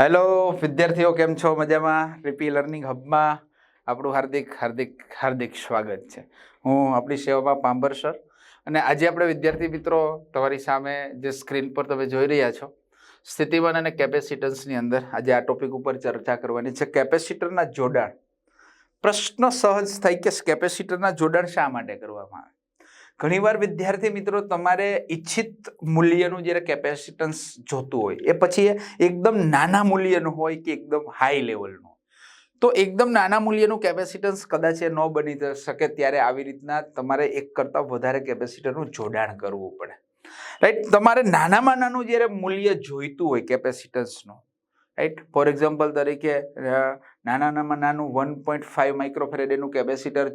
Hello વિદ્યાર્થીઓ, કેમ છો? મજામાં? રીપી લર્નિંગ હબમાં આપણું હાર્દિક હાર્દિક હાર્દિક સ્વાગત છે. હું આપણી સેવામાં પાંબર સર અને આજે આપણે વિદ્યાર્થી મિત્રો, તમારી સામે જે સ્ક્રીન પર તમે જોઈ રહ્યા છો સ્થિતિમાન અને કેપેસિટન્સની અંદર આજે આ ટોપિક ઉપર ચર્ચા કરવાની છે. કેપેસિટરના જોડાણ. પ્રશ્ન સહજ થાય કે કેપેસિટરના જોડાણ શા માટે કરવામાં આવે? ઘણીવાર વિદ્યાર્થી મિત્રો તમારે ઈચ્છિત મૂલ્યનું જ્યારે કેપેસિટન્સ જોતું હોય, એ પછી એકદમ નાના મૂલ્યનું હોય કે એકદમ હાઈ લેવલનું તો એકદમ નાના મૂલ્યનું કેપેસિટન્સ કદાચ એ ન બની શકે ત્યારે આવી રીતના તમારે એક કરતાં વધારે કેપેસિટરનું જોડાણ કરવું પડે. રાઈટ તમારે નાનામાં નાનું જ્યારે મૂલ્ય જોઈતું હોય કેપેસિટન્સનું રાઈટ ફોર એક્ઝામ્પલ તરીકે નાના નાનામાં નાનું વન પોઈન્ટ ફાઈવ માઇક્રોફેરેડેનું કેપેસિટર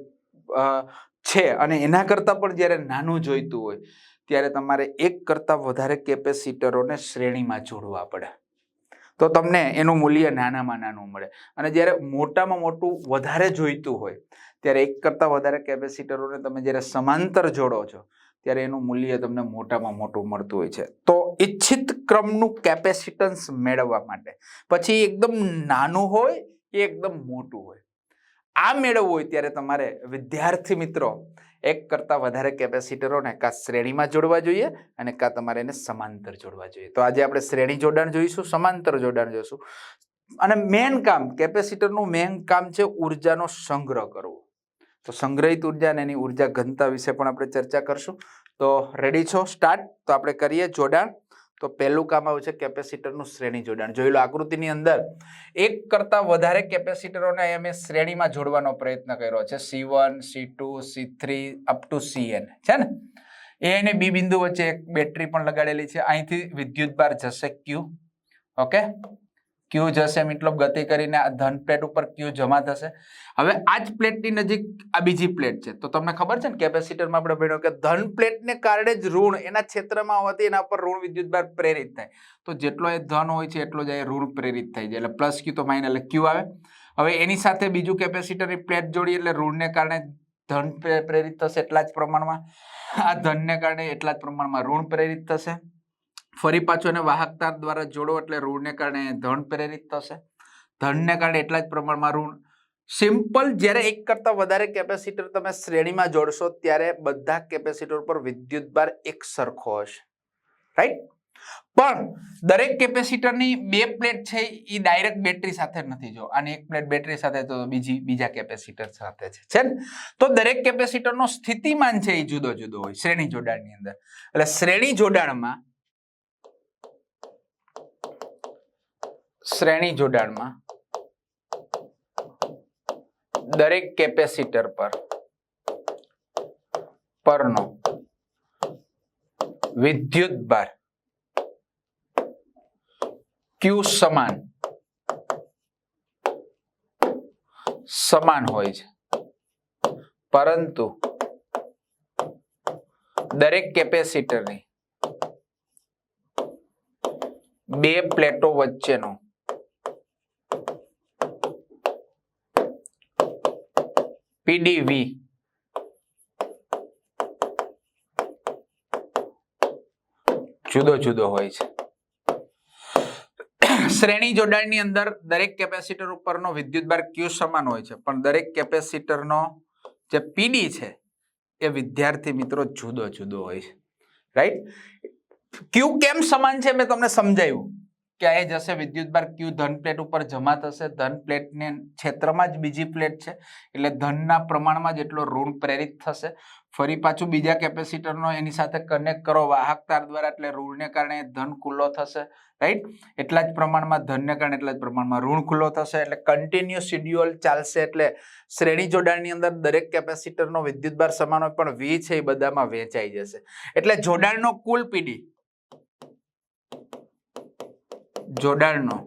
છે. અને એના કરતાં પણ જ્યારે નાનું જોઈતું હોય, ત્યારે તમારે એક કરતાં વધારે કેપેસિટરોને શ્રેણીમાં જોડવા પડે. તો તમને એનું મૂલ્ય નાનામાં નાનું મળે. અને જ્યારે મોટામાં મોટું વધારે જોઈતું હોય, ત્યારે એક કરતાં વધારે કેપેસિટરોને તમે જ્યારે સમાંતર જોડો છો, ત્યારે એનું મૂલ્ય તમને મોટામાં મોટું મળતું હોય છે. તો ઈચ્છિત ક્રમનું કેપેસિટન્સ મેળવવા માટે. પછી એકદમ નાનું હોય કે એકદમ મોટું હોય. આ મેળવવું હોય ત્યારે તમારે વિદ્યાર્થી મિત્રો એક કરતાં વધારે કેપેસિટરોને કાં શ્રેણીમાં જોડવા જોઈએ અને કાં તમારે એને સમાંતર જોડવા જોઈએ. તો આજે આપણે શ્રેણી જોડાણ જોઈશું, સમાંતર જોડાણ જોઈશું. અને મેન કામ, કેપેસિટરનું મેન કામ છે ઉર્જાનો સંગ્રહ કરવો. તો સંગ્રહિત ઊર્જા અને એની ઊર્જા ઘનતા વિશે પણ આપણે ચર્ચા કરશું. તો રેડી છો? સ્ટાર્ટ તો આપણે કરીએ જોડાણ. તો પહેલું કામ આવ્યું છે કેપેસિટરનું શ્રેણી જોડાણ. જોઈ લો આકૃતિની અંદર, એક કરતાં વધારે કેપેસિટરોને અમે શ્રેણીમાં જોડવાનો પ્રયત્ન કર્યો છે. C one C two C three up to C N છે ને? એ અને બી બિંદુ વચ્ચે એક બેટરી પણ લગાડેલી છે. અહીંથી વિદ્યુત બાર જશે ક્યુ ઓકે ક્યુ જશે મતલબ ગતિ કરીને આ ધન પ્લેટ ઉપર ક્યુ જમા થશે? હવે આ જ પ્લેટની નજીક આ બીજી પ્લેટ છે. તો તમને ખબર છે ને કેપેસિટરમાં આપણે ભણ્યો કે ધન પ્લેટને કારણે જ ઋણ એના ક્ષેત્રમાં હોવાથી એના પર ઋણ વિદ્યુતભાર પ્રેરિત થાય. તો જેટલો એ ધન હોય છે એટલો જ એ ઋણ પ્રેરિત થાય જાય એટલે પ્લસ ક્યુ તો માઇન એટલે ક્યુ આવે. હવે એની સાથે બીજું કેપેસિટરની પ્લેટ જોડી એટલે ઋણને કારણે ધન પ્રે- પ્રેરિત થશે એટલા જ પ્રમાણમાં. આ ધનને કારણે એટલા જ પ્રમાણમાં ઋણ પ્રેરિત થશે. ફરી પાછું એને વાહક તાર દ્વારા જોડો એટલે ઋણને કારણે ધન પ્રેરિત થશે. ધનને કારણે એટલા જ પ્રમાણમાં ઋણ. સિમ્પલ જ્યારે એક કરતાં વધારે કેપેસિટર તમે શ્રેણીમાં જોડશો ત્યારે બધા કેપેસિટર પર વિદ્યુતભાર એક સરખો હશે. રાઈટ પણ દરેક કેપેસિટરની બે પ્લેટ છે એ ડાયરેક્ટ બેટરી સાથે નથી જો. અને એક પ્લેટ બેટરી સાથે તો બીજી, બીજા કેપેસિટર સાથે છે. છે ને? તો દરેક કેપેસિટરનો સ્થિતિમાન છે એ જુદો જુદો હોય, શ્રેણી જોડાણની અંદર. એટલે શ્રેણી જોડાણમાં શ્રેણી જોડાણમાં દરેક કેપેસિટર પર, પરનો વિદ્યુત ભાર ક્યુ સમાન સમાન હોય છે. પરંતુ દરેક કેપેસિટરની બે પ્લેટો વચ્ચેનો પીડીવી. જુદો જુદો હોય છે. શ્રેણી જોડાણની અંદર દરેક કેપેસિટર ઉપરનો વિદ્યુતભાર ક્યુ સમાન હોય છે, પણ દરેક કેપેસિટરનો જે પીડી છે, એ વિદ્યાર્થી મિત્રો જુદો જુદો હોય છે. રાઈટ ક્યુ કેમ સમાન છે? મેં તમને સમજાવ્યું કે એ જશે વિદ્યુતભાર ક્યુ ધન પ્લેટ ઉપર જમા થશે ધન પ્લેટને ક્ષેત્રમાં જ બીજી પ્લેટ છે. એટલે ધનના પ્રમાણમાં જ એટલો ઋણ પ્રેરિત થશે. ફરી પાછું બીજા કેપેસિટરનો એની સાથે કનેક્ટ કરો. વાહક તાર દ્વારા એટલે ઋણને કારણે ધન ખુલ્લો થશે રાઈટ એટલા જ પ્રમાણમાં ધનને કારણે એટલા જ પ્રમાણમાં ઋણ ખુલ્લો થશે. એટલે કન્ટિન્યુ શિડ્યુઅલ ચાલશે. એટલે શ્રેણી જોડાણની અંદર દરેક કેપેસિટરનો વિદ્યુતભાર સમાન હોય, પણ વી છે એ બધામાં વહેંચાઈ જશે. એટલે જોડાણનો કુલ પીડી જોડાણનો.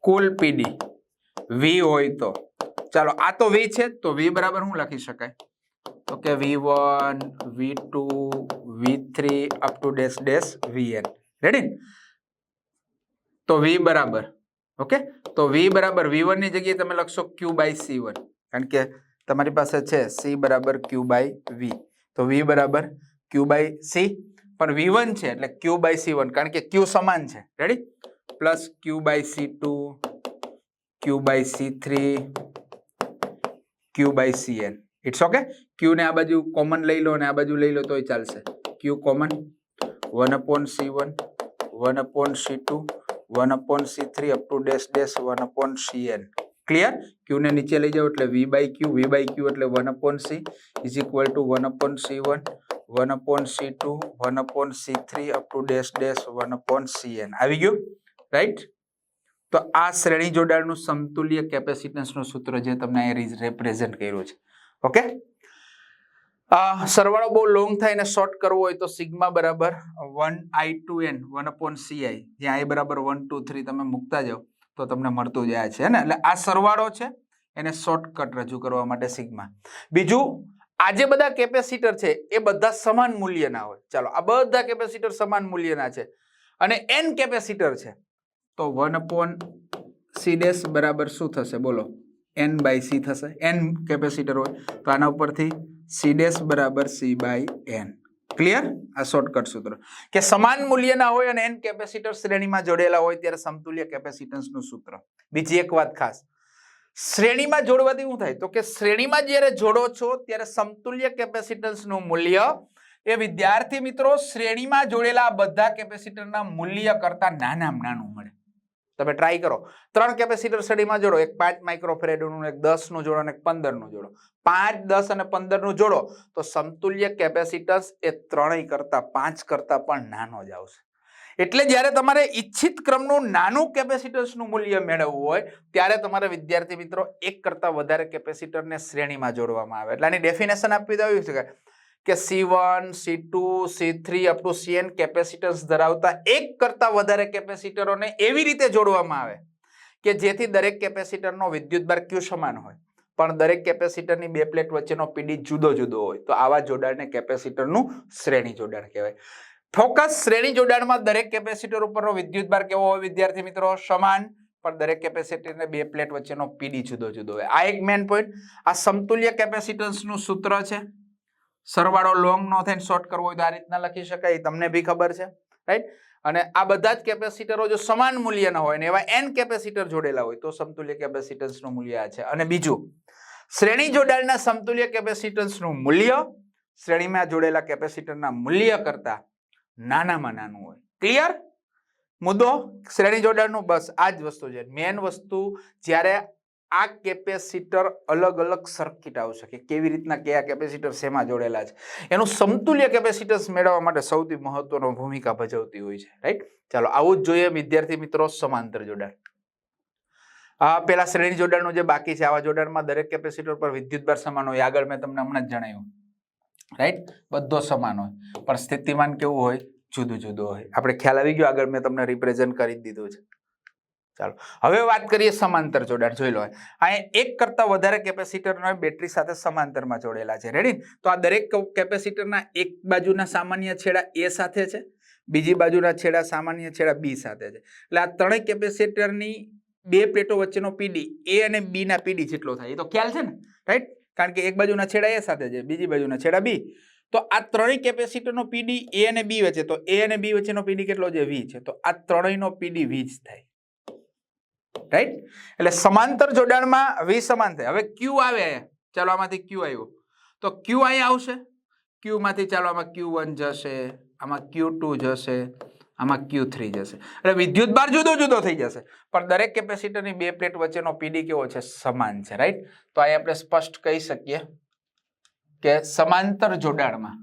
કુલ પીડી વી હોય તો. ચાલો, આ તો વી છે તો વી બરાબર શું લખી શકાય? તો કે V one V two V three up to dash dash V N ready તો વી બરાબર. ઓકે? તો વી બરાબર વી વનની જગ્યાએ તમે લખશો ક્યુ બાય સી વન કારણ કે તમારી પાસે છે સી બરાબર ક્યુ બાય વી તો વી બરાબર ક્યુ બાય સી પણ વી વન છે એટલે ક્યુ બાય સી વન કારણ કે ક્યુ સમાન છે. Ready plus Q by C two Q by C three Q by C N it's okay Q ને આ બાજુ કોમન લઈ લો અને આ બાજુ લઈ લો તોય ચાલશે. Q common one upon C one one upon C two one upon C three up to dash dash one upon C N clear Q ને નીચે લઈ જાઓ એટલે V by Q V by Q એટલે one upon C is equal to one upon C one one upon C two one upon C three up to dash dash one upon C N આવી ગયું? Right તો આ શ્રેણી જોડાણનું સમતુલ્ય કેપેસિટન્સનું સૂત્ર જે તમને અહીં રિપ્રેઝેન્ટ કર્યું છે. ઓકે સરવાળો બહુ લોંગ થાય અને શોર્ટ કરવો હોય તો સિગ્મા બરાબર one I two N one upon C I જ્યાં આઈ બરાબર વન ટુ થ્રી તમે મૂકતા જાઓ તો તમને મળતું જાય છે ને? એટલે આ સરવાળો છે, એને શોર્ટકટ રજૂ કરવા માટે સિગ્મા બીજું આ જે બધા કેપેસિટર છે એ બધા સમાન મૂલ્યના હોય. ચાલો, આ બધા કેપેસિટર સમાન મૂલ્યના છે અને એન કેપેસિટર છે. તો વન અપોન સી ડેશ બરાબર શું થશે? બોલો એન બાય સી થશે. એન કેપેસિટર હોય તો આના ઉપરથી સી ડેશ બરાબર સી બાય એન ક્લિયર આ શોર્ટકટ સૂત્ર. કે સમાન મૂલ્યના હોય અને એન કેપેસિટર શ્રેણીમાં જોડેલા હોય ત્યારે સમતુલ્ય કેપેસિટન્સનું સૂત્ર. બીજી એક વાત ખાસ. શ્રેણીમાં જોડવાથી શું થાય? તો કે શ્રેણીમાં જ્યારે જોડો છો, ત્યારે સમતુલ્ય કેપેસિટન્સનું મૂલ્ય એ વિદ્યાર્થી મિત્રો શ્રેણીમાં જોડેલા બધા કેપેસિટરના મૂલ્ય કરતા નાનામાં નાનું મળે. તમે ટ્રાય કરો. ત્રણ કેપેસિટર શ્રેણીમાં જોડો. એક પાંચ માઇક્રોફેરેડનું, એક દસનું જોડો અને એક પંદરનું જોડો. પાંચ, દસ અને પંદરનું જોડો, તો સમતુલ્ય કેપેસિટન્સ એ ત્રણેય કરતા, પાંચ કરતા પણ નાનો જ આવશે. એટલે જ્યારે તમારે ઈચ્છિત ક્રમનું નાનું કેપેસિટન્સનું મૂલ્ય મેળવવું હોય, ત્યારે તમારે વિદ્યાર્થી મિત્રો એક કરતાં વધારે કેપેસિટરને શ્રેણીમાં જોડવામાં આવે. એટલે આની ડેફિનેશન આપી દેવી છે કે C one C two C three up to C N capacitors ધરાવતા એક કરતાં વધારે કેપેસિટરોને એવી રીતે જોડવામાં આવે કે જેથી દરેક કેપેસિટરનો વિદ્યુતભાર ક્યુ સમાન હોય. પણ દરેક કેપેસિટરની બે પ્લેટ વચ્ચેનો પીડી જુદો જુદો હોય. તો આવા જોડાણને કેપેસિટરનું શ્રેણી જોડાણ કહેવાય. ફોકસ શ્રેણી જોડાણમાં દરેક કેપેસિટર ઉપરનો વિદ્યુત ભાર કેવો હોય? વિદ્યાર્થી મિત્રો, સમાન. પણ દરેક કેપેસિટરને બે પ્લેટ વચ્ચેનો પીડી જુદો જુદો હોય. આ એક મેન પોઈન્ટ આ સમતુલ્ય કેપેસિટન્સનું સૂત્ર છે. સરવાળો લોંગ નો થઈને શોર્ટ કરવો હોય તો આ રીતના લખી શકાય. તમને બી ખબર છે. રાઈટ અને આ બધા જ કેપેસિટરો જો સમાન મૂલ્યના હોય ને એવા એન કેપેસિટર જોડેલા હોય તો સમતુલ્ય કેપેસિટન્સનું મૂલ્ય આ છે. અને બીજું, શ્રેણી જોડાણના સમતુલ્ય કેપેસિટન્સનું મૂલ્ય શ્રેણીમાં જોડેલા કેપેસિટરના મૂલ્ય કરતા નાનામાં નાનું હોય. ક્લિયર મુદ્દો? શ્રેણી જોડાણનું બસ આ જ વસ્તુ છે. મેન વસ્તુ જ્યારે આ કેપેસિટર અલગ અલગ સર્કિટ આવશે કે કેવી રીતના કયા કેપેસિટર શેમાં જોડેલા છે? એનું સમતુલ્ય કેપેસિટન્સ મેળવવા માટે સૌથી મહત્વનો ભૂમિકા ભજવતી હોય છે. રાઈટ ચાલો, આવું જ જોઈએ વિદ્યાર્થી મિત્રો સમાંતર જોડાણ. આ પેલા શ્રેણી જોડાણનું જે બાકી છે, આવા જોડાણમાં દરેક કેપેસિટર પર વિદ્યુતભાર સમાન હોય. આગળ મેં તમને હમણાં જ જણાવ્યું. રાઈટ બધો સમાન હોય. પણ સ્થિતિમાન કેવું હોય? જુદું જુદું હોય. આપણે ખ્યાલ આવી ગયો? આગળ મેં તમને રિપ્રેઝન્ટ કરી દીધું છે. ચાલો. હવે વાત કરીએ સમાંતર જોડાણ. જોઈ લો. અહીંયા એક કરતા વધારે કેપેસિટરનો બેટરી સાથે સમાંતરમાં જોડેલા છે. રેડી તો આ દરેક કેપેસિટરના એક બાજુના સામાન્ય છેડા એ સાથે છે. બીજી બાજુના છેડા સામાન્ય છેડા બી સાથે છે. એટલે આ ત્રણેય કેપેસિટરની બે પ્લેટો વચ્ચેનો પીડી એ અને બીના પીડી જેટલો થાય. એ તો ખ્યાલ છે ને? રાઈટ કારણ કે એક બાજુના છેડા એ, સાથે છે બીજી બાજુના છેડા બી. તો આ ત્રણેય કેપેસિટરનો પીડી એ અને બી વચ્ચે, તો એ અને બી વચ્ચેનો પીડી કેટલો છે? વી છે. તો આ ત્રણેયનો પીડી વી જ થાય. રાઈટ એટલે સમાંતર જોડાણમાં વી સમાન થાય. હવે ક્યુ આવે. ચાલો આમાંથી ક્યુ આવ્યું. તો ક્યુ અહીં આવશે. ક્યુ માંથી ચાલો આમાં ક્યુ વન જશે. આમાં ક્યુ ટુ જશે. આમાં ક્યુ થ્રી જશે. એટલે વિદ્યુત બાર જુદો જુદો થઈ જશે. પણ દરેક કેપેસિટરની બે પ્લેટ વચ્ચેનો પીડી કેવો છે? સમાન છે રાઈટ તો અહીં આપણે સ્પષ્ટ કહી શકીએ કે સમાંતર જોડાણમાં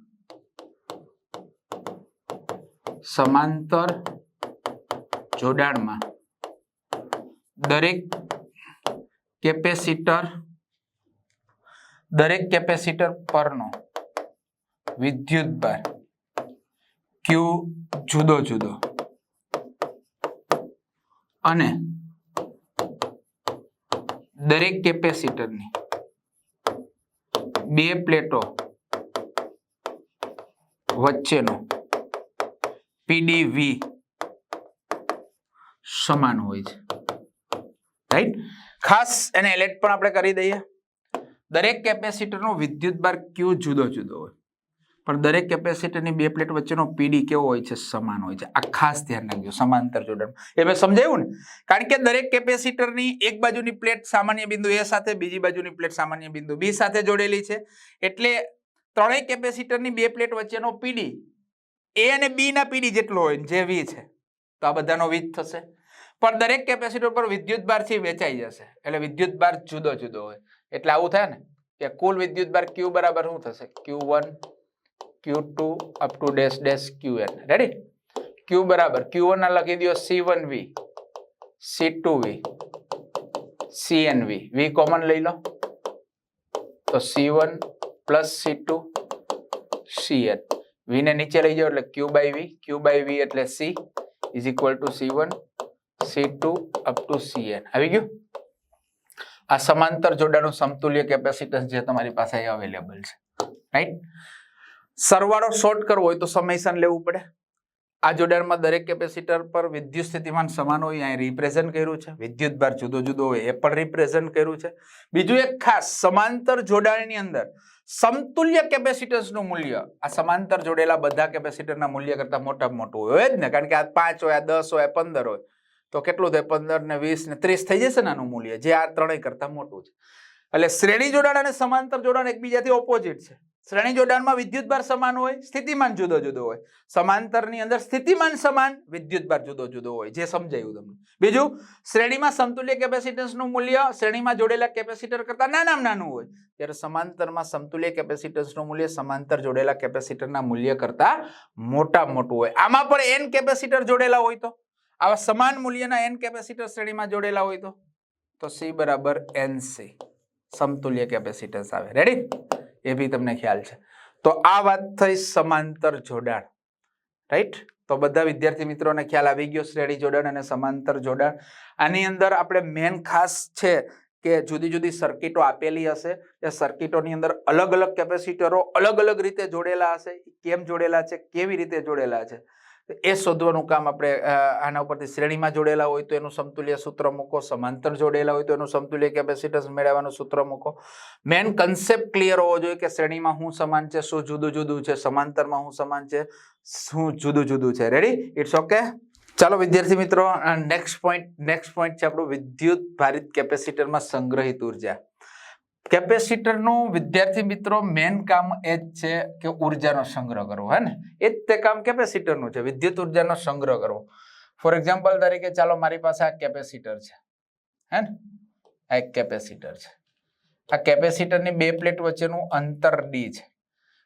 સમાંતર જોડાણમાં દરેક કેપેસિટર દરેક કેપેસિટર પરનો વિદ્યુતભાર ક્યુ જુદો જુદો. અને દરેક કેપેસિટરની બે પ્લેટો વચ્ચેનો પીડીવી સમાન હોય છે. રાઈટ ખાસ એને એલેટ પણ આપણે કરી દઈએ. દરેક કેપેસિટરનો વિદ્યુતભાર ક્યુ જુદો જુદો હોય. પણ દરેક કેપેસિટરની બે પ્લેટ વચ્ચેનો પીડી કેવો હોય છે? સમાન હોય છે. આ ખાસ ધ્યાન રાખજો. સમાંતર જોડાણ. એ મેં સમજાયું ને? કારણ કે દરેક કેપેસિટરની એક બાજુની પ્લેટ સામાન્ય બિંદુ એ સાથે, બીજી બાજુની પ્લેટ સામાન્ય બિંદુ બી સાથે જોડેલી છે. એટલે ત્રણેય કેપેસિટરની બે પ્લેટ વચ્ચેનો પીડી એ અને બી ના પીડી જેટલો હોય જે વી છે. તો આ બધાનો વીજ થશે. પણ દરેક કેપેસિટર પર વિદ્યુત ભારથી વેચાઈ જશે. એટલે વિદ્યુત ભાર જુદો જુદો હોય. એટલે આવું થાય ને? કે કુલ વિદ્યુત ભાર ક્યુ બરાબર શું થશે? Q one Q two up to dash dash Q N ready Q બરાબર ક્યુ વન ના લખી દો C one V C two V C N V V common લઈ લો તો C one plus C two C N V ને નીચે લઈ જાઓ એટલે Q by V Q by V એટલે C is equal to C one C two up to C N આવી ગયું આ સમાંતર જોડાણનું સમતુલ્ય કેપેસિટન્સ જે તમારી પાસે અવેલેબલ છે રાઈટ સરવાળો શોર્ટ કરવો હોય તો સમેશન લેવું પડે. આ જોડાણમાં દરેક કેપેસિટર પર વિદ્યુત સ્થિતિમાન સમાન હોય, અહીં રિપ્રેઝન્ટ કર્યું છે. વિદ્યુત ભાર જુદો જુદો હોય, એ પણ રિપ્રેઝન્ટ કર્યું છે. બીજું એક ખાસ, સમાંતર જોડાણની અંદર સમતુલ્ય કેપેસિટન્સનું મૂલ્ય. આ સમાંતર જોડેલા બધા કેપેસિટરના મૂલ્ય કરતાં મોટામાં મોટું હોય જ ને? કારણ કે આ પાંચ હોય, આ દસ હોય પંદર હોય. તો કેટલું થાય? પંદર ને વીસ ને ત્રીસ થઈ જશે ને આનું મૂલ્ય. જે આ ત્રણેય કરતાં મોટું છે. એટલે શ્રેણી જોડાણ અને સમાંતર જોડાણ એકબીજાથી ઓપોઝિટ છે. શ્રેણી જોડાણમાં વિદ્યુતભાર સમાન હોય, સ્થિતિમાન જુદો જુદો હોય. સમાંતરની અંદર સ્થિતિમાન સમાન વિદ્યુતભાર જુદો જુદો હોય, જે સમજાયું તમને. બીજું, શ્રેણીમાં સમતુલ્ય કેપેસિટન્સનું મૂલ્ય શ્રેણીમાં જોડેલા કેપેસિટર કરતાં નાનામાં નાનું હોય. ત્યારે સમાંતરમાં સમતુલ્ય કેપેસિટન્સનું મૂલ્ય સમાંતર જોડેલા કેપેસિટરના મૂલ્ય કરતાં મોટા મોટું હોય. આમાં પણ એન કેપેસિટર જોડેલા હોય તો? આવા સમાન મૂલ્યના એન કેપેસિટર શ્રેણીમાં જોડેલા હોય તો? તો સી બરાબર એન સી સમતુલ્ય કેપેસિટન્સ આવે. રેડી એ બી તમને ખ્યાલ છે. તો આ વાત થઈ સમાંતર જોડાણ. રાઈટ તો બધા વિદ્યાર્થી મિત્રોને ખ્યાલ આવી ગયો શ્રેણી જોડાણ અને સમાંતર જોડાણ. આની અંદર આપણે મેન ખાસ છે કે જુદી જુદી સર્કિટો આપેલી હશે. એ સર્કિટોની અંદર અલગ અલગ કેપેસિટરો અલગ અલગ રીતે જોડેલા હશે. કેમ જોડેલા છે? કેવી રીતે જોડેલા છે? એ શોધવાનું કામ આપણે આના ઉપરથી શ્રેણીમાં જોડેલા હોય તો એનું સમતુલ્ય સૂત્ર મૂકો, સમાંતર જોડેલા હોય તો એનું સમતુલ્ય કેપેસિટન્સ મેળવવાનું સૂત્ર મૂકો. મેન કન્સેપ્ટ ક્લિયર હોવો જોઈએ કે શ્રેણીમાં શું સમાન છે, શું જુદું જુદું છે, સમાંતરમાં શું સમાન છે, શું જુદું જુદું છે. રેડી ઇટ્સ ઓકે ચાલો વિદ્યાર્થી મિત્રો નેક્સ્ટ પોઈન્ટ નેક્સ્ટ પોઈન્ટ છે આપણું વિદ્યુત ભારિત કેપેસિટરમાં સંગ્રહિત ઊર્જા. કેપેસિટરનું વિદ્યાર્થી મિત્રો મેન કામ એ જ છે કે ઉર્જાનો સંગ્રહ કરવો, હે ને? એ જ તે કામ કેપેસિટરનું છે, વિદ્યુત ઉર્જાનો સંગ્રહ કરવો. ફોર એક્ઝામ્પલ તરીકે ચાલો મારી પાસે આ કેપેસિટર છે, હે ને? આ એક કેપેસિટર છે. આ કેપેસિટરની બે પ્લેટ વચ્ચેનું અંતર ડી છે.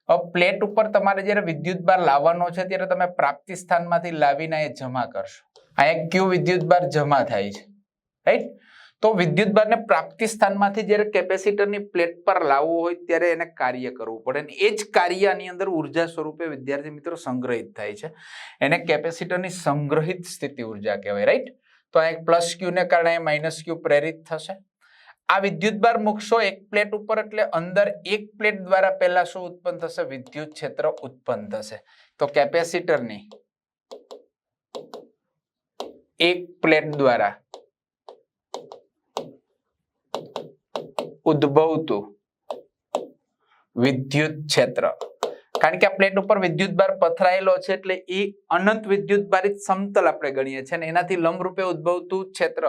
હવે પ્લેટ ઉપર તમારે જ્યારે વિદ્યુત બાર લાવવાનો છે, ત્યારે તમે પ્રાપ્તિ સ્થાનમાંથી લાવીને એ જમા કરશો. આ એક ક્યુ વિદ્યુત બાર જમા થાય છે રાઈટ તો વિદ્યુત ભારને પ્રાપ્તિ સ્થાનમાંથી જ્યારે કેપેસિટરની પ્લેટ પર લાવવું હોય ત્યારે એને કાર્ય કરવું પડે અને એ જ કાર્ય આની અંદર ઊર્જા સ્વરૂપે વિદ્યાર્થી મિત્રો સંગ્રહિત થાય છે. એને કેપેસિટરની સંગ્રહિત સ્થિતિ ઊર્જા કહેવાય રાઈટ તો આ એક પ્લસ ક્યુને કારણે માઇનસ ક્યુ પ્રેરિત થશે. આ વિદ્યુત ભાર મૂકશો એક પ્લેટ ઉપર એટલે અંદર એક પ્લેટ દ્વારા પહેલા શું ઉત્પન્ન થશે? વિદ્યુત ક્ષેત્ર ઉત્પન્ન થશે. તો કેપેસિટરની એક પ્લેટ દ્વારા ઉદ્ભવતું વિદ્યુત ક્ષેત્ર. કારણ કે આ પ્લેટ ઉપર વિદ્યુત ભાર પથરાયેલો છે એટલે એ અનંત વિદ્યુત ભારિત સમતલ આપણે ગણીએ છીએ અને એનાથી લંબરૂપે ઉદ્ભવતું ક્ષેત્ર.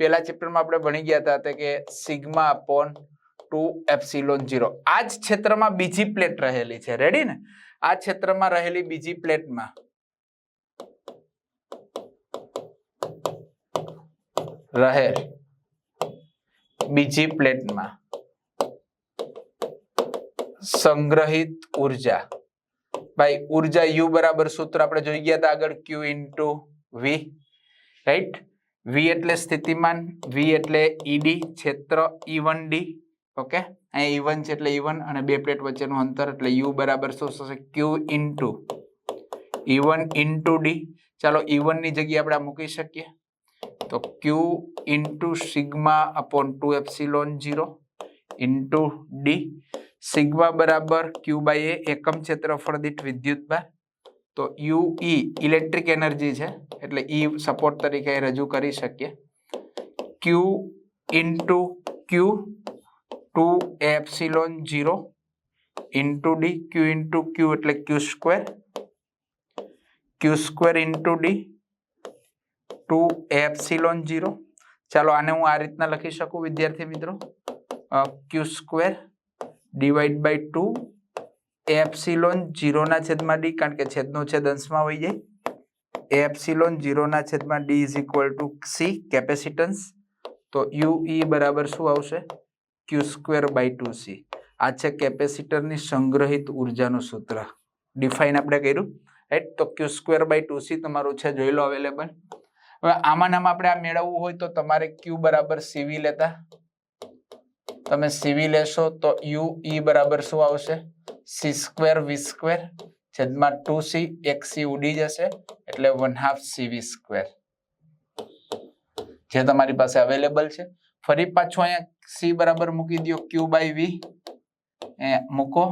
પેલા ચેપ્ટરમાં આપણે ભણી ગયા હતા કે sigma upon two epsilon zero આ જ ક્ષેત્રમાં બીજી પ્લેટ રહેલી છે. રેડી ને? આ ક્ષેત્રમાં રહેલી બીજી પ્લેટમાં. રહેલ. બીજી પ્લેટમાં. સંગ્રહિત ઊર્જા. ભાઈ, ઊર્જા યુ બરાબર સૂત્ર આપણે જોઈ ગયા હતા આગળ Q into V right V એટલે સ્થિતિમાન વી એટલે ઈડી ક્ષેત્ર ઈ વન ડી ઓકે અહીંયા ઈ વન છે એટલે ઈ વન અને બે પ્લેટ વચ્ચેનું અંતર એટલે યુ બરાબર શું થશે? Q into E one into D ચાલો ઈ વનની જગ્યાએ આપણે મૂકી શકીએ. તો Q into sigma upon two epsilon zero into D sigma બરાબર ક્યુ બાય એ એકમ ક્ષેત્રફળ દીઠ વિદ્યુત ભાર. તો યુ ઈ ઇલેક્ટ્રિક એનર્જી છે, એટલે ઈ સપોર્ટ તરીકે રજૂ કરી શકીએ. Q into Q two epsilon zero into D Q into Q એટલે Q square Q square into D two epsilon zero ચાલો આને હું આ રીતના લખી શકું, વિદ્યાર્થી મિત્રો? Q square divide by two epsilon જીરોના છેદમાં ડી કારણ કે છેદનો છેદ અંશમાં હોય જાય. એપ્સિલોન જીરોના છેદમાં D is equal to C capacitance તો યુ ઈ બરાબર શું આવશે? Q square by two C આ છે કેપેસિટરની સંગ્રહિત ઉર્જાનું સૂત્ર. ડિફાઇન આપણે કર્યું. રાઈટ તો Q square by two C તમારું છે, જોઈ લો અવેલેબલ હવે આમાં નામ આપણે આ મેળવવું હોય તો તમારે ક્યુ બરાબર સીવી લેતા. તમે સીવી લેશો તો યુ ઈ બરાબર શું આવશે? સી સ્ક્વેર વી સ્ક્વેર છેદમાં ટુ સી એક સી ઉડી જશે, એટલે વન હાફ સીવી સ્ક્વેર જે તમારી પાસે અવેલેબલ છે. ફરી પાછું અહીંયા સી બરાબર મૂકી દો ક્યુ બાય વી મૂકો.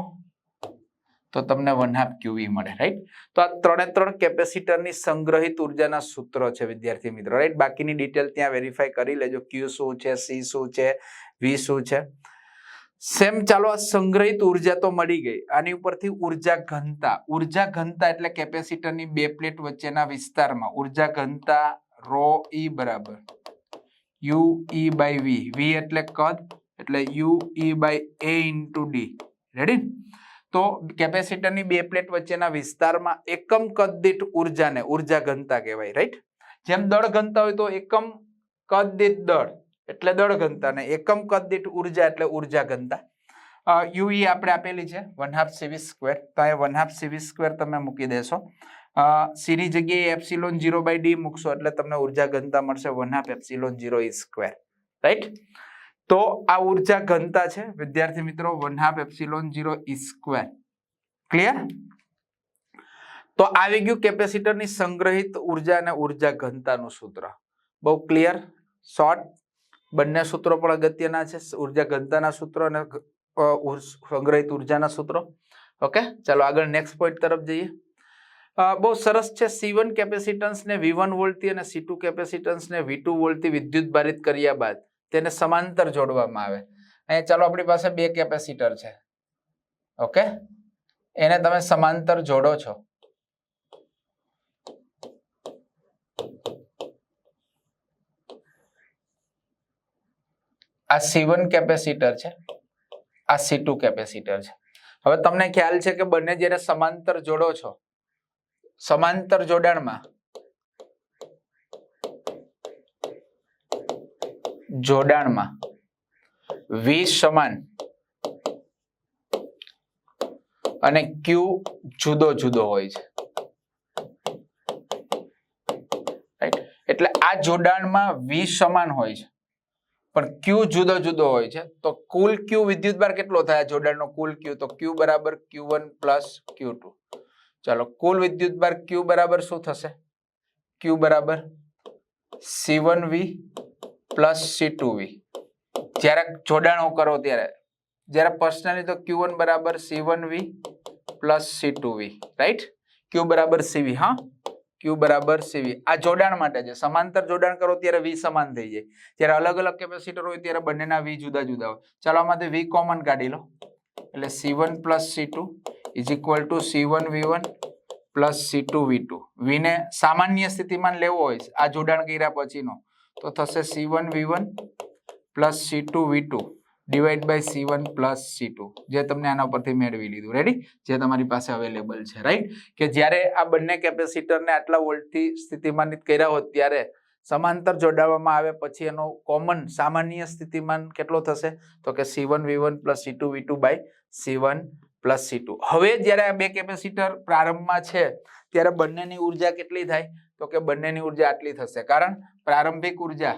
તો તમને વન હાફ ક્યુવી મળે રાઈટ તો આ ત્રણે ત્રણ કેપેસિટરની સંગ્રહિત ઉર્જાના સૂત્રો છે, વિદ્યાર્થી મિત્રો રાઈટ બાકીની ડિટેલ ત્યાં વેરીફાઈ કરી લેજો ક્યુ શું છે સી શું છે વી શું છે. સેમ ચાલો આ સંગ્રહિત ઊર્જા તો મળી ગઈ. આની ઉપરથી ઊર્જા ઘનતા. ઊર્જા ઘનતા એટલે કેપેસિટરની બે પ્લેટ વચ્ચેના વિસ્તારમાં. ઊર્જા ઘનતા રો ઈ બરાબર. U E by V V એટલે કદ, એટલે U E by A into D ready તો કેપેસિટરની બે પ્લેટ વચ્ચેના વિસ્તારમાં એકમ કદ દીઠ ઉર્જાને ઊર્જા ઘનતા કહેવાય રાઈટ જેમ દળ ઘનતા હોય તો એકમ કદ દીઠ દળ, એટલે દળ ઘનતા ને એકમ કદ દીઠ ઊર્જા એટલે ઊર્જા ઘનતા. યુઈ આપણે આપેલી છે વન હાફ સીવી સ્ક્વેર તો એ one half C V square તમે મૂકી દેશો. સીની જગ્યાએ એપ્સિલોન જીરો બાય ડી મૂકશો એટલે તમને ઊર્જા ઘનતા મળશે one half epsilon zero E square right તો આ ઊર્જા ઘનતા છે. વિદ્યાર્થી મિત્રો one half epsilon E square clear તો આવી ગયું કેપેસિટરની સંગ્રહિત ઊર્જા અને ઊર્જા ઘનતાનું સૂત્ર. બહુ ક્લિયર શોર્ટ બંને સૂત્રો પણ અગત્યના છે. ઊર્જા ઘનતાના સૂત્રો અને સંગ્રહિત ઉર્જાના સૂત્રો. ઓકે ચાલો આગળ નેક્સ્ટ પોઈન્ટ તરફ જઈએ. બહુ સરસ છે. સી વન કેપેસિટન્સ ને વી વન વોલ્ટથી અને સી ટુ કેપેસિટન્સ ને વી ટુ વોલ્ટથી વિદ્યુત ભારિત કર્યા બાદ તેને સમાંતર જોડવામાં આવે. અહીંયા ચાલો આપણી પાસે બે કેપેસિટર છે. ઓકે? એને તમે સમાંતર જોડો છો. આ સી કેપેસિટર છે. આ સી કેપેસિટર છે. હવે તમને ખ્યાલ છે કે બંને જેને સમાંતર જોડો છો, સમાંતર જોડાણમાં જોડાણમાં. વી સમાન. અને ક્યુ જુદો જુદો હોય છે. એટલે આ જોડાણમાં વી સમાન હોય છે. પણ ક્યુ જુદો જુદો હોય છે. તો કુલ ક્યુ વિદ્યુતભાર કેટલો થાય જોડાણનો? કુલ ક્યુ તો ક્યુ બરાબર Q one plus Q two ચાલો, કુલ વિદ્યુતભાર ક્યુ બરાબર શું થશે? ક્યુ બરાબર C one V plus C two V. જ્યારે જોડાણો કરો ત્યારે. જ્યારે પર્સનલી તો ક્યુ વન બરાબર C one V plus C two V, right? Q બરાબર સીવી હા? ક્યુ બરાબર સીવી આ જોડાણ માટે છે. સમાંતર જોડાણ કરો ત્યારે વી સમાન થઈ જાય. જ્યારે અલગ અલગ કેપેસિટર હોય ત્યારે બંનેના વી જુદા જુદા હોય. ચાલો આમાંથી વી કોમન કાઢી લો. એટલે C one plus C two is equal to C one V one plus C two V two. વીને સામાન્ય સ્થિતિમાં લેવો હોય આ જોડાણ કર્યા પછીનો. તો થશે C one V one plus C two V two divide by C one plus C two જે તમને આના પરથી મેળવી લીધું. રેડી જે તમારી પાસે અવેલેબલ છે. રાઈટ કે જ્યારે આ બંને કેપેસિટરને આટલા વોલ્ટથી સ્થિતિમાનિત કર્યા હોત, ત્યારે સમાંતર જોડાવવામાં આવે, પછી એનો કોમન સામાન્ય સ્થિતિમાન કેટલો થશે? તો કે C one V one plus C two V two by C one plus C two હવે જ્યારે આ બે કેપેસિટર પ્રારંભમાં છે, ત્યારે બંનેની ઊર્જા કેટલી થાય? તો કે બંનેની ઊર્જા આટલી થશે. કારણ પ્રારંભિક ઊર્જા.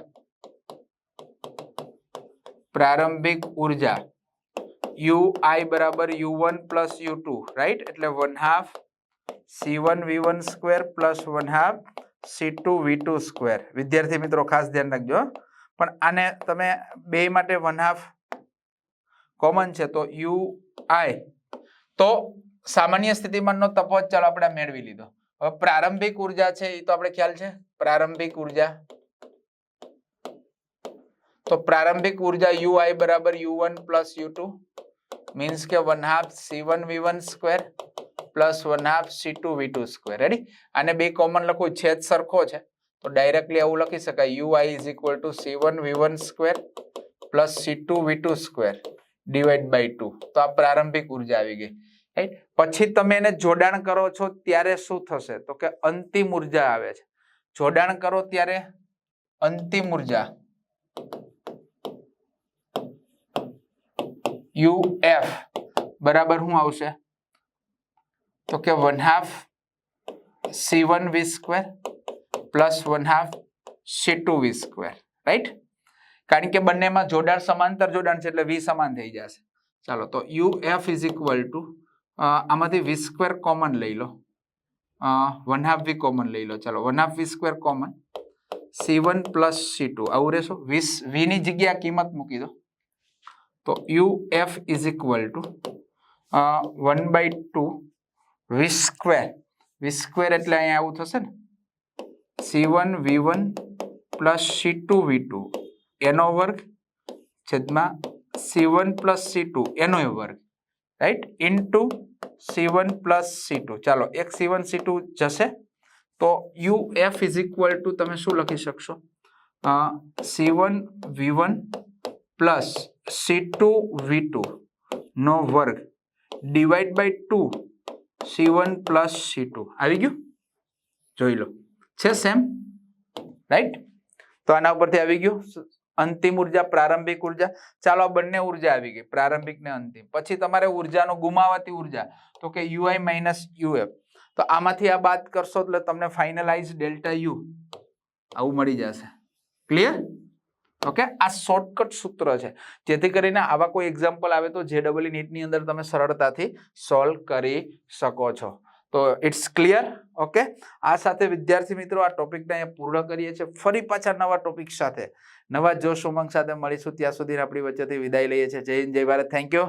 પ્રારંભિક ઊર્જા. યુ આઈ બરાબર U one plus U two right એટલે one half C one V one square plus one half C two V two square વિદ્યાર્થી મિત્રો, ખાસ ધ્યાન રાખજો પણ આને તમે બે માટે વન હાફ કોમન છે, તો યુ આઈ તો સામાન્ય સ્થિતિમાનનો તફાવત ચાલો આપણે મેળવી લીધો. હવે પ્રારંભિક ઊર્જા છે એ તો આપણે ખ્યાલ છે? પ્રારંભિક ઊર્જા. તો પ્રારંભિક ઊર્જા યુ આઈ બરાબર U one plus U two means કે one half C one V one square plus one half C two V two square ready આને બે કોમન લખું છેદ સરખો છે. તો ડાયરેક્ટલી આવું લખી શકાય. U I is equal to C one V one square plus C two V two square divide by two તો આ પ્રારંભિક ઊર્જા આવી ગઈ. પછી તમે એને જોડાણ કરો છો ત્યારે શું થશે? તો કે અંતિમ ઊર્જા આવે છે. જોડાણ કરો ત્યારે અંતિમ ઊર્જા. યુ એફ બરાબર શું આવશે? તો કે one half C one V square plus one half C two V square. Right? કારણ કે બંનેમાં જોડાણ સમાંતર જોડાણ છે એટલે વી સમાન થઈ જશે. ચાલો, તો U F is equal to આમાંથી વી સ્ક્વેર કોમન લઈ લો. વન હાફ વી કોમન લઈ લો. ચાલો one half V square common C one plus C two આવું રહેશો. વીસ વીની જગ્યા કિંમત મૂકી દો. તો U F is equal to one by two V square V square એટલે અહીંયા આવું થશે ને. C one V one plus C two V two એનો વર્ગ છેદમાં C one plus C two એનો વર્ગ. Right into C one plus C two ચાલો એક સી વન સી ટુ જશે તો U F is equal to તમે શું લખી શકશો C one V one plus C two V two નો વર્ગ divide by two C one plus C two આવી ગયું જોઈ લો. છે સેમ રાઈટ તો આના ઉપરથી આવી ગયું. અંતિમ ઊર્જા, પ્રારંભિક ઊર્જા. ચાલો આ બંને ઊર્જા આવી ગઈ, પ્રારંભિક ને અંતિમ. પછી તમારે ઉર્જાનો ગુમાવાતી ઊર્જા, તો કે યુઆઈ માઇનસ યુએફ તો આમાંથી આ બાદ કરશો એટલે તમને ફાઇનલાઇઝ ડેલ્ટા યુ આવું મળી જશે. ક્લિયર ઓકે આ શોર્ટકટ સૂત્ર છે. જેથી કરીને આવા કોઈ એક્ઝામ્પલ આવે તો જે ડબલ નીટની અંદર તમે સરળતાથી સોલ્વ કરી શકો છો. તો ઇટ્સ ક્લિયર ઓકે આ સાથે વિદ્યાર્થી મિત્રો, આ ટોપિકને અહીંયા પૂર્ણ કરીએ છીએ. ફરી પાછા નવા ટોપિક સાથે. નવા જોશ ઉમંગ સાથે મળીશું. ત્યાં સુધી આપણી વચ્ચેથી વિદાય લઈએ છીએ. જય હિન્દ, જય ભારત. Thank you